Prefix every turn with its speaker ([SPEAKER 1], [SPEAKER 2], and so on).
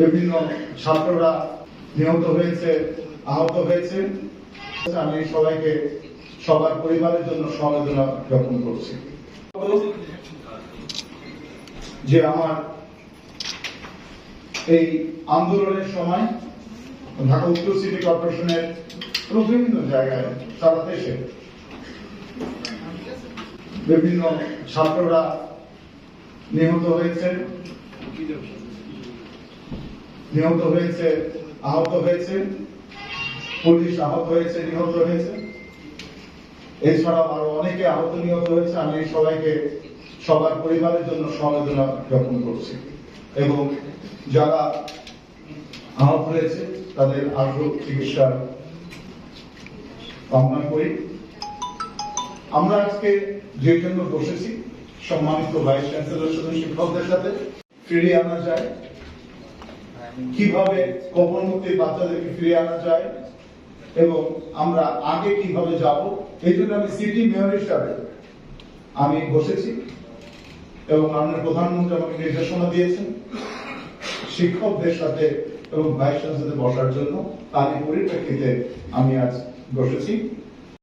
[SPEAKER 1] বিভিন্ন ছাত্ররা নিহত হয়েছে, আহত হয়েছে। আমি সবাইকে, সবার পরিবারের জন্য সমবেদনা জ্ঞাপন করছি। যে আমার এই আন্দোলনের সময় ঢাকা উত্তর সিটি কর্পোরেশনের বিভিন্ন জায়গায় সারা দেশে বিভিন্ন ছাত্ররা নিহত হয়েছে। নিহত হয়েছে, আহত হয়েছে, পুলিশ আহত হয়েছে, নিহত হয়েছে। এছাড়াও আরও অনেকে আহত, নিহত হয়েছে। আমি সবাইকে, সবার পরিবারের জন্য সমবেদনা জ্ঞাপন করছি। এবং যারা আহত হয়েছে, তাদের আগ্রহ চিকিৎসার কামনা করি। আমরা আজকে যে জন্য বসেছি, সম্মানিত ভাইস চ্যান্সেলর শুধু শিক্ষকদের সাথে, ফিরিয়ে আনা যায়। কীভাবে কবরমুক্তি বাচ্চাদেরকে ফিরিয়ে আনা যায় এবং আমরা আগে কীভাবে যাব, এই জন্য আমি সিটি মেয়র হিসাবে আমি বসেছি এবং মাননীয় প্রধানমন্ত্রী আমাকে নির্দেশনা দিয়েছেন শিক্ষকদের সাথে এবং ভাইস চ্যান্সেলর বসার জন্য তারই পরিপ্রেক্ষিতে আমি আজ বসেছি।